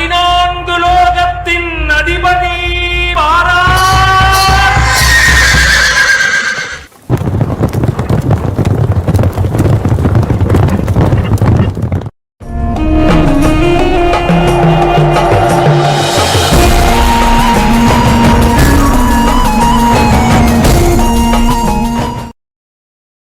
பதினான்கு லோகத்தின் அதிபதி பாரா.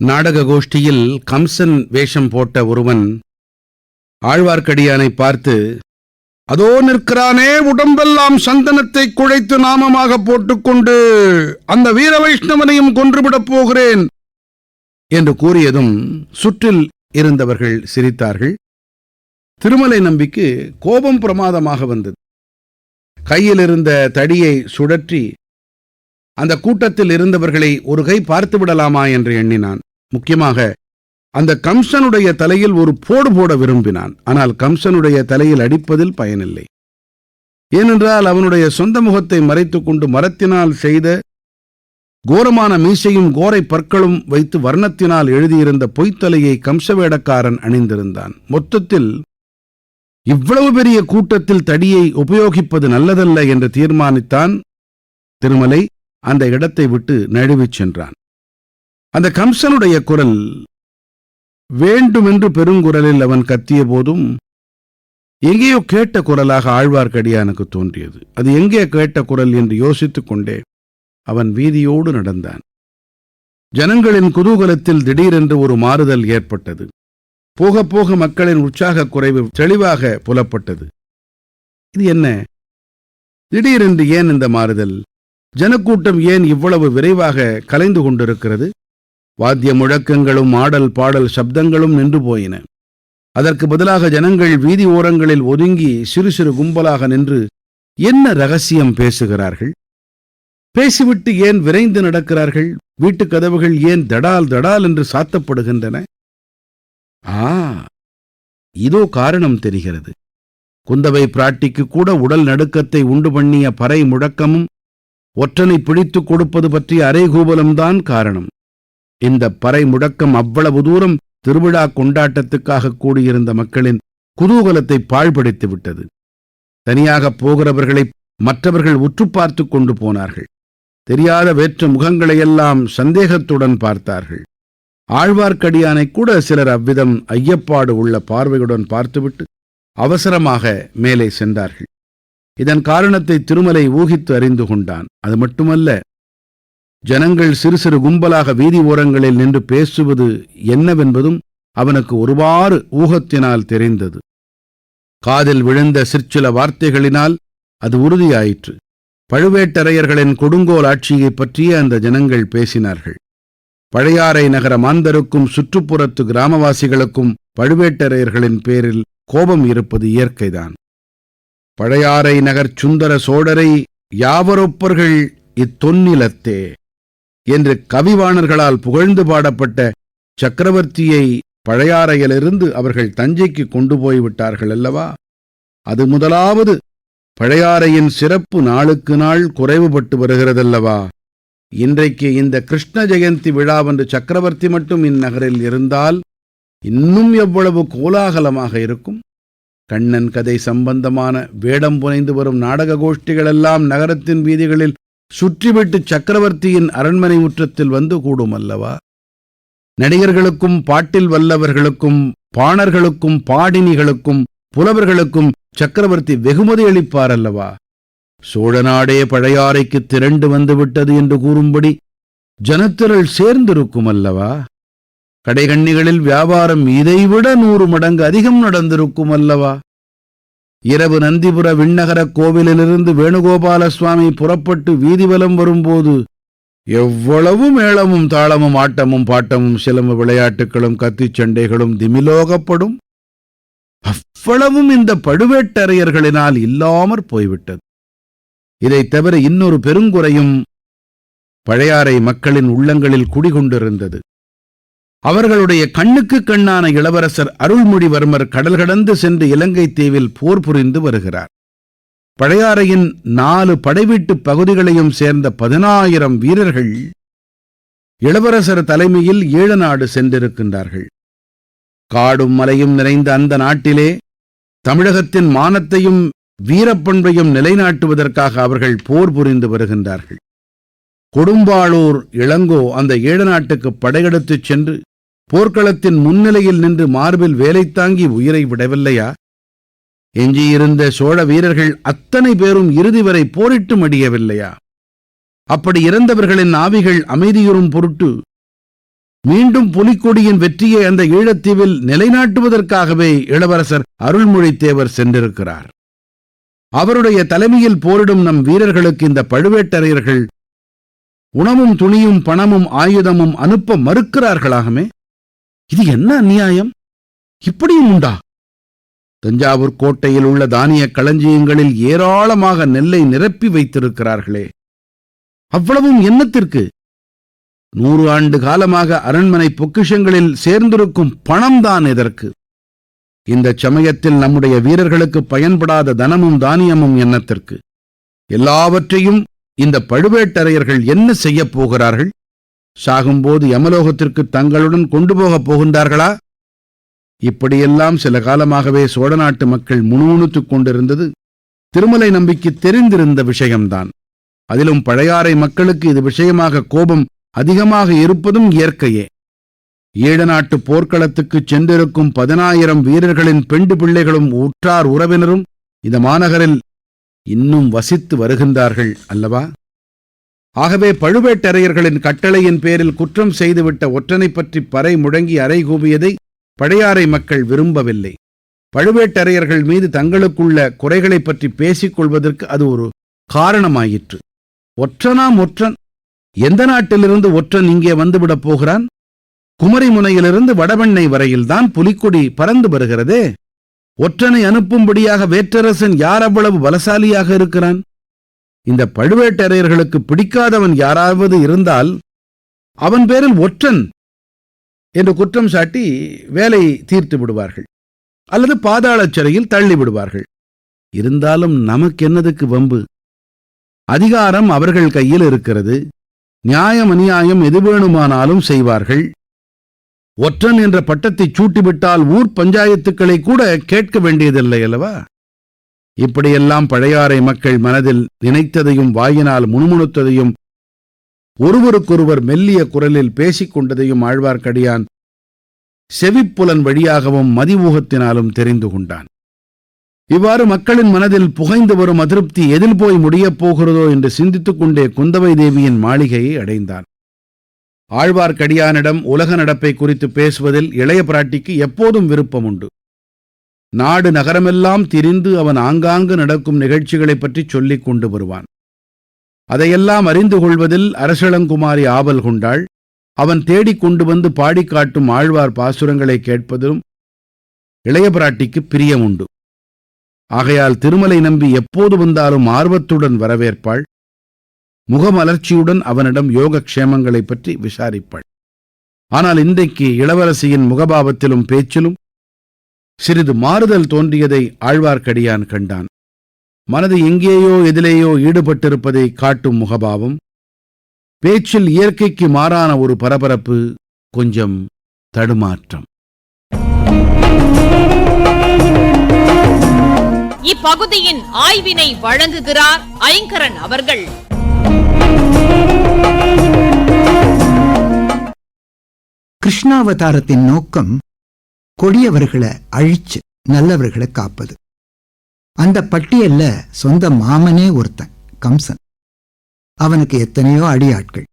நாடக கோஷ்டியில் கம்சன் வேஷம் போட்ட ஒருவன் ஆழ்வார்க்கடியானை பார்த்து அதோ நிற்கிறானே உடம்பெல்லாம் சந்தனத்தை குழைத்து நாமமாக போட்டுக்கொண்டு அந்த வீர வைஷ்ணவனையும் கொன்றுவிடப் போகிறேன் என்று கூறியதும் சுற்றில் இருந்தவர்கள் சிரித்தார்கள். திருமலை நம்பிக்கு கோபம் பிரமாதமாக வந்தது. கையில் இருந்த தடியை சுழற்றி அந்த கூட்டத்தில் இருந்தவர்களை ஒரு கை பார்த்து விடலாமா என்று எண்ணினான். முக்கியமாக அந்த கம்சனுடைய தலையில் ஒரு போடு போட விரும்பினான். ஆனால் கம்சனுடைய தலையில் அடிப்பதில் பயனில்லை. ஏனென்றால் அவனுடைய சொந்த முகத்தை மறைத்துக் கொண்டு மரத்தினால் செய்த கோரமான மீசையும் கோரை பற்களும் வைத்து வர்ணத்தினால் எழுதியிருந்த பொய்த்தலையை கம்சவேடக்காரன் அணிந்திருந்தான். மொத்தத்தில் இவ்வளவு பெரிய கூட்டத்தில் தடியை உபயோகிப்பது நல்லதல்ல என்று தீர்மானித்தான் திருமலை அந்த இடத்தை விட்டு நழுவிச் சென்றான். அந்த கம்சனுடைய குரல் வேண்டுமென்று பெருங்குரலில் அவன் கத்திய போதும் எங்கேயோ கேட்ட குரலாக ஆழ்வார்க்கடியானுக்கு தோன்றியது. அது எங்கே கேட்ட குரல் என்று யோசித்துக் கொண்டே அவன் வீதியோடு நடந்தான். ஜனங்களின் குதூகலத்தில் திடீரென்று ஒரு மாறுதல் ஏற்பட்டது. போக போக மக்களின் உற்சாகக் குறைவு தெளிவாக புலப்பட்டது. இது என்ன? திடீரென்று ஏன் இந்த மாறுதல்? ஜனக்கூட்டம் ஏன் இவ்வளவு விரைவாக கலைந்து கொண்டிருக்கிறது? வாத்திய முழக்கங்களும் ஆடல் பாடல் சப்தங்களும் நின்று போயின. அதற்கு பதிலாக ஜனங்கள் வீதி ஓரங்களில் ஒதுங்கி சிறு சிறு கும்பலாக நின்று என்ன ரகசியம் பேசுகிறார்கள்? பேசிவிட்டு ஏன் விரைந்து நடக்கிறார்கள்? வீட்டுக் கதவுகள் ஏன் தடால் தடால் என்று சாத்தப்படுகின்றன? ஆ இதோ காரணம் தெரிகிறது. குந்தவை பிராட்டிக்கு கூட உடல் நடுக்கத்தை உண்டு பண்ணிய பறை முழக்கமும் ஒற்றனை பிடித்துக் கொடுப்பது பற்றிய அரைகூபலம்தான் காரணம். இந்த பறை முழக்கம் அவ்வளவு தூரம் திருவிழா கொண்டாட்டத்துக்காக கூடியிருந்த மக்களின் குதூகலத்தை பாழ்படுத்தி விட்டது. தனியாக போகிறவர்களை மற்றவர்கள் உற்று பார்த்து கொண்டு போனார்கள். தெரியாத வேற்று முகங்களையெல்லாம் சந்தேகத்துடன் பார்த்தார்கள். ஆழ்வார்க்கடியானை கூட சிலர் அவ்விதம் ஐயப்பாடு உள்ள பார்வையுடன் பார்த்துவிட்டு அவசரமாக மேலே சென்றார்கள். இதன் காரணத்தை திருமலை ஊகித்து அறிந்து கொண்டான். அது மட்டுமல்ல ஜனங்கள் சிறு சிறு கும்பலாக வீதி ஓரங்களில் நின்று பேசுவது என்னவென்பதும் அவனுக்கு ஒருவாறு ஊகத்தினால் தெரிந்தது. காதில் விழுந்த சிற்சில வார்த்தைகளினால் அது உறுதியாயிற்று. பழுவேட்டரையர்களின் கொடுங்கோல் ஆட்சியைப் பற்றிய அந்த ஜனங்கள் பேசினார்கள். பழையாறை நகர மாந்தருக்கும் சுற்றுப்புறத்து கிராமவாசிகளுக்கும் பழுவேட்டரையர்களின் பேரில் கோபம் இருப்பது இயற்கைதான். பழையாறை நகர் சுந்தர சோழரை யாவரொப்பர்கள் இத்தொன்னிலத்தே என்று கவிவாணர்களால் புகழ்ந்து பாடப்பட்ட சக்கரவர்த்தியை பழையாறையிலிருந்து அவர்கள் தஞ்சைக்கு கொண்டு போய்விட்டார்கள் அல்லவா? அது முதலாவது பழையாறையின் சிறப்பு நாளுக்கு நாள் குறைவுபட்டு வருகிறதல்லவா? இன்றைக்கு இந்த கிருஷ்ண ஜெயந்தி விழாவன்று சக்கரவர்த்தி மட்டும் இந்நகரில் இருந்தால் இன்னும் எவ்வளவு கோலாகலமாக இருக்கும்? கண்ணன் கதை சம்பந்தமான வேடம் புனைந்து வரும் நாடக கோஷ்டிகளெல்லாம் நகரத்தின் வீதிகளில் சுற்றிவிட்டு சக்கரவர்த்தியின் அரண்மனை முற்றத்தில் வந்து கூடும் அல்லவா நடிகர்களுக்கும் பாட்டில் வல்லவர்களுக்கும் பாணர்களுக்கும் பாடினிகளுக்கும் புலவர்களுக்கும் சக்கரவர்த்தி வெகுமதி அளிப்பார் அல்லவா சோழநாடே பழையாறைக்கு திரண்டு வந்துவிட்டது என்று கூறும்படி ஜனத்திரள் சேர்ந்திருக்கும் அல்லவா கடைகண்ணிகளில் வியாபாரம் இதைவிட நூறு மடங்கு அதிகம் நடந்திருக்கும் அல்லவா இரவு நந்திபுர விண்ணகரக் கோவிலிலிருந்து வேணுகோபால சுவாமி புறப்பட்டு வீதிவலம் வரும்போது எவ்வளவு மேளமும் தாளமும் ஆட்டமும் பாட்டமும் சிலம்பு விளையாட்டுகளும் கத்திச் சண்டைகளும் திமிலோகப்படும். அவ்வளவும் இந்த பழுவேட்டரையர்களினால் இல்லாமற் போய்விட்டது. இதைத் தவிர இன்னொரு பெருங்குறையும் பழையாறை மக்களின் உள்ளங்களில் குடிகொண்டிருந்தது. அவர்களுடைய கண்ணுக்கு கண்ணான இளவரசர் அருள்மொழிவர்மர் கடல் கடந்து சென்று இலங்கை தீவில் போர் புரிந்து வருகிறார். பழையாறையின் நாலு படைவீட்டுப் பகுதிகளையும் சேர்ந்த பதினாயிரம் வீரர்கள் இளவரசர் தலைமையில் ஈழநாடு சென்றிருக்கின்றார்கள். காடும் மலையும் நிறைந்த அந்த நாட்டிலே தமிழகத்தின் மானத்தையும் வீரப்பண்பையும் நிலைநாட்டுவதற்காக அவர்கள் போர் புரிந்து வருகின்றார்கள். கொடும்பாளூர் இளங்கோ அந்த ஈழ நாட்டுக்கு படையெடுத்துச் சென்று போர்க்களத்தின் முன்னிலையில் நின்று மார்பில் வேலை தாங்கி உயிரை விடவில்லையா? எஞ்சியிருந்த சோழ வீரர்கள் அத்தனை பேரும் இறுதி வரை போரிட்டு மடியவில்லையா? அப்படி இறந்தவர்களின் ஆவிகள் அமைதியுறும் பொருட்டு மீண்டும் புலிக்கொடியின் வெற்றியை அந்த ஈழத்தீவில் நிலைநாட்டுவதற்காகவே இளவரசர் அருள்மொழித்தேவர் சென்றிருக்கிறார். அவருடைய தலைமையில் போரிடும் நம் வீரர்களுக்கு இந்த பழுவேட்டரையர்கள் உணவும் துணியும் பணமும் ஆயுதமும் அனுப்ப மறுக்கிறார்களாகமே? இது என்ன அநியாயம்? இப்படியும் உண்டா? தஞ்சாவூர் கோட்டையில் உள்ள தானிய களஞ்சியங்களில் ஏராளமாக நெல்லை நிரப்பி வைத்திருக்கிறார்களே. அவ்வளவும் என்னத்திற்கு? நூறு ஆண்டு காலமாக அரண்மனை பொக்கிஷங்களில் சேர்ந்திருக்கும் பணம்தான் எதற்கு? இந்த சமயத்தில் நம்முடைய வீரர்களுக்கு பயன்படாத தனமும் தானியமும் என்னத்திற்கு? எல்லாவற்றையும் இந்த பழுவேட்டரையர்கள் என்ன செய்யப் போகிறார்கள்? சாகும்போது யமலோகத்திற்கு தங்களுடன் கொண்டு போகப் போகின்றார்களா? இப்படியெல்லாம் சில காலமாகவே சோழ நாட்டு மக்கள் முணுமுணுத்துக் கொண்டிருந்தது. திருமலை நம்பிக்கை தெரிந்திருந்த விஷயம்தான். அதிலும் பழையாறை மக்களுக்கு இது விஷயமாக கோபம் அதிகமாக இருப்பதும் இயற்கையே. ஈழ நாட்டு போர்க்களத்துக்குச் சென்றிருக்கும் பதினாயிரம் வீரர்களின் பெண்டு பிள்ளைகளும் உற்றார் உறவினரும் இந்த மாநகரில் இன்னும் வசித்து வருகின்றார்கள் அல்லவா? ஆகவே பழுவேட்டரையர்களின் கட்டளையின் பேரில் குற்றம் செய்துவிட்ட ஒற்றனை பற்றி பறை முழங்கி அறை கூவியதை பழையாறை மக்கள் விரும்பவில்லை. பழுவேட்டரையர்கள் மீது தங்களுக்குள்ள குறைகளைப் பற்றி பேசிக் கொள்வதற்கு அது ஒரு காரணமாயிற்று. ஒற்றனாம் ஒற்றன் எந்த நாட்டிலிருந்து ஒற்றன் இங்கே வந்துவிடப் போகிறான்? குமரிமுனையிலிருந்து வடவெண்ணை வரையில்தான் புலிக்கொடி பறந்து வருகிறதே. ஒற்றனை அனுப்பும்படியாக வேற்றரசன் யார் அவ்வளவு பலசாலியாக இருக்கிறான்? இந்த பழுவேட்டரையர்களுக்கு பிடிக்காதவன் யாராவது இருந்தால் அவன் பேரில் ஒற்றன் என்று குற்றம் சாட்டி வேலை தீர்த்து விடுவார்கள். அல்லது பாதாளச் சிறையில் தள்ளி விடுவார்கள். இருந்தாலும் நமக்கு என்னதுக்கு வம்பு? அதிகாரம் அவர்கள் கையில் இருக்கிறது. நியாயம் அநியாயம் எது வேணுமானாலும் செய்வார்கள். ஒற்றன் என்ற பட்டத்தை சூட்டிவிட்டால் ஊர் பஞ்சாயத்துக்களை கூட கேட்க வேண்டியதில்லை அல்லவா? இப்படியெல்லாம் பழையாறை மக்கள் மனதில் நினைத்ததையும் வாயினால் முணுமுணுத்ததையும் ஒருவருக்கொருவர் மெல்லிய குரலில் பேசிக் கொண்டதையும் ஆழ்வார்க்கடியான் செவிப்புலன் வழியாகவும் மதிவூகத்தினாலும் தெரிந்து கொண்டான். இவ்வாறு மக்களின் மனதில் புகைந்து வரும் அதிருப்தி எதில் போய் முடியப் போகிறதோ என்று சிந்தித்துக் கொண்டே குந்தவை தேவியின் மாளிகையை அடைந்தான். ஆழ்வார்க்கடியானிடம் உலக நடப்பை குறித்து பேசுவதில் இளைய பிராட்டிக்கு எப்போதும் விருப்பம் உண்டு. நாடு நகரமெல்லாம் திரிந்து அவன் ஆங்காங்கு நடக்கும் நிகழ்ச்சிகளைப் பற்றி சொல்லிக் கொண்டு வருவான். அதையெல்லாம் அறிந்து கொள்வதில் அரசளங்குமாரி ஆவல் கொண்டாள். அவன் தேடிக் கொண்டு வந்து பாடிக்காட்டும் ஆழ்வார் பாசுரங்களை கேட்பதிலும் இளைய பிராட்டிக்கு பிரியம் உண்டு. ஆகையால் திருமலை நம்பி எப்போது வந்தாலும் ஆர்வத்துடன் வரவேற்பாள். முகமலர்ச்சியுடன் அவனிடம் யோகக்ஷேமங்களைப் பற்றி விசாரிப்பாள். ஆனால் இன்றைக்கு இளவரசியின் முகபாவத்திலும் பேச்சிலும் சிறிது மாறுதல் தோன்றியதை ஆழ்வார்க்கடியான் கண்டான். மனது எங்கேயோ எதிலேயோ ஈடுபட்டிருப்பதை காட்டும் முகபாவம். பேச்சில் இயற்கைக்கு மாறான ஒரு பரபரப்பு கொஞ்சம் தடுமாற்றம். இப்பகுதியின் ஆய்வினை வழங்குகிறார் ஐங்கரன் அவர்கள். கிருஷ்ணாவதாரத்தின் நோக்கம் கொடியவர்களை அழிச்சு நல்லவர்களை காப்பது. அந்த பட்டியல்ல சொந்த மாமனே ஒருத்தன் கம்சன். அவனுக்கு எத்தனையோ அடியாட்கள்.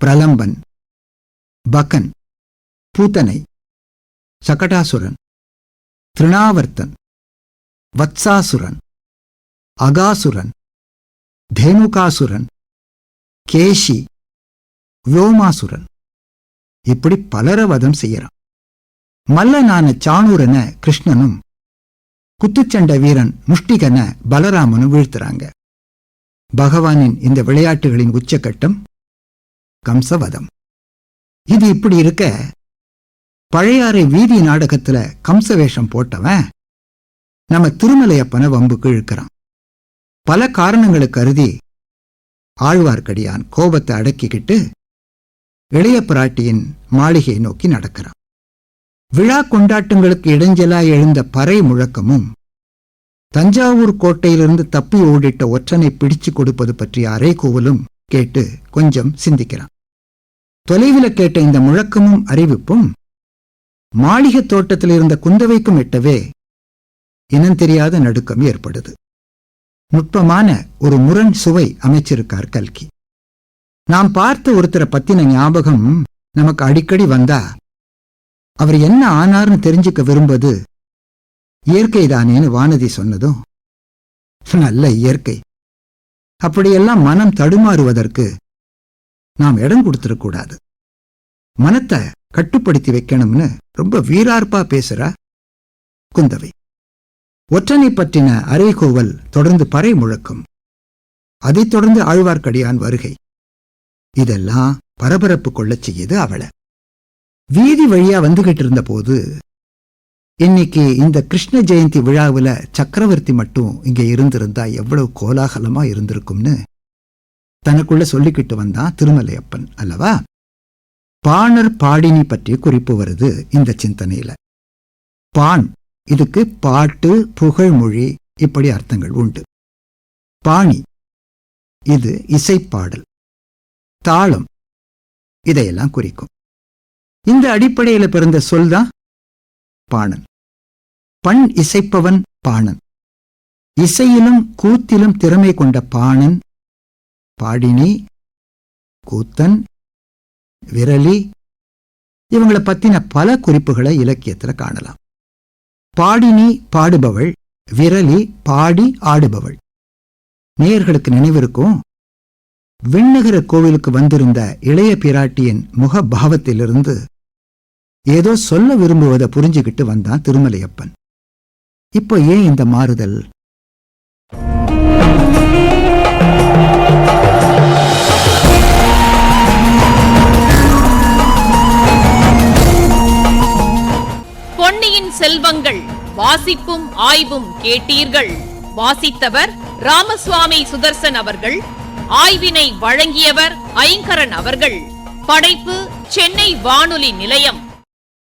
பிரலம்பன் பகன் பூத்தனை சகடாசுரன் திருணாவர்த்தன் வத்சாசுரன் அகாசுரன் தேனுகாசுரன் கேஷி வோமாசுரன் இப்படி பலர வதம் செய்யறான். மல்லனான சாணூரன கிருஷ்ணனும் குத்துச்சண்டை வீரன் முஷ்டிகன பலராமனும் வீழ்த்துறாங்க. பகவானின் இந்த விளையாட்டுகளின் உச்சக்கட்டம் கம்சவதம். இது இப்படி இருக்க பழையாறை வீதி நாடகத்துல கம்ச வேஷம் போட்டவன் நம்ம திருமலையப்பனை வம்புக்கு இழுக்கிறான் பல காரணங்களை கருதி ஆழ்வார்க்கடியான் கோபத்தை அடக்கிக்கிட்டு இளைய பிராட்டியின் மாளிகையை நோக்கி நடக்கிறான். விழா கொண்டாட்டங்களுக்கு இடைஞ்சலாய் எழுந்த பறை முழக்கமும் தஞ்சாவூர் கோட்டையிலிருந்து தப்பி ஓடிட்ட ஒற்றனை பிடிச்சு கொடுப்பது பற்றிய அறைகூவலும் கேட்டு கொஞ்சம் சிந்திக்கிறான். தொலைவில் கேட்ட இந்த முழக்கமும் அறிவிப்பும் மாளிகைத் தோட்டத்தில் இருந்த குந்தவைக்கும் எட்டவே இனம் தெரியாத நடுக்கம் ஏற்படுது. நுட்பமான ஒரு முரண் சுவை அமைச்சிருக்கார் கல்கி. நாம் பார்த்த ஒருத்தரை பத்தின ஞாபகம் நமக்கு அடிக்கடி வந்தா அவர் என்ன ஆனார்னு தெரிஞ்சுக்க விரும்புவது? இயற்கைதானேன்னு வானதி சொன்னதும் நல்ல இயற்கை. அப்படியெல்லாம் மனம் தடுமாறுவதற்கு நாம் இடம் கொடுத்துடக்கூடாது. மனத்தை கட்டுப்படுத்தி வைக்கணும்னு ரொம்ப வீரார்ப்பா பேசுறா குந்தவை. ஒற்றனை பற்றின அறைகோவல் தொடர்ந்து பறை முழக்கம். அதைத் தொடர்ந்து ஆழ்வார்க்கடியான் வருகை. இதெல்லாம் பரபரப்பு கொள்ளச் செய்யுது அவளை. வீதி வழியா வந்துகிட்டு இருந்த போது இன்னைக்கு இந்த கிருஷ்ண ஜெயந்தி விழாவுல சக்கரவர்த்தி மட்டும் இங்க இருந்திருந்தா எவ்வளவு கோலாகலமா இருந்திருக்கும்னு தனக்குள்ள சொல்லிக்கிட்டு வந்தான் திருமலையப்பன் அல்லவா? பாணர் பாடினி பற்றிய குறிப்பு வருது இந்த சிந்தனையில. பாண் இதுக்கு பாட்டு புகழ்மொழி இப்படி அர்த்தங்கள் உண்டு. பாணி இது இசைப்பாடல் தாளம் இதையெல்லாம் குறிக்கும். இந்த அடிப்படையில பிறந்த சொல் தான் பாணன். பண் இசைப்பவன் பாணன். இசையிலும் கூத்திலும் திறமை கொண்ட பாணன் பாடினி கூத்தன் விரலி இவங்களை பத்தின பல குறிப்புகளை இலக்கியத்துல காணலாம். பாடினி பாடுபவள் விரலி பாடி ஆடுபவள். நேயர்களுக்கு நினைவிருக்கும் விண்ணகர கோவிலுக்கு வந்திருந்த இளைய பிராட்டியின் முக பாவத்திலிருந்து ஏதோ சொல்ல விரும்புவதை புரிஞ்சுக்கிட்டு வந்தான் திருமலையப்பன். இப்போ ஏன் இந்த மாறுதல்? பொன்னியின் செல்வங்கள் வாசிப்பும் ஆய்வும் கேட்டீர்கள். வாசித்தவர் ராமசுவாமி சுதர்சன் அவர்கள். ஆய்வினை வழங்கியவர் ஐங்கரன் அவர்கள். படைப்பு சென்னை வானொலி நிலையம்.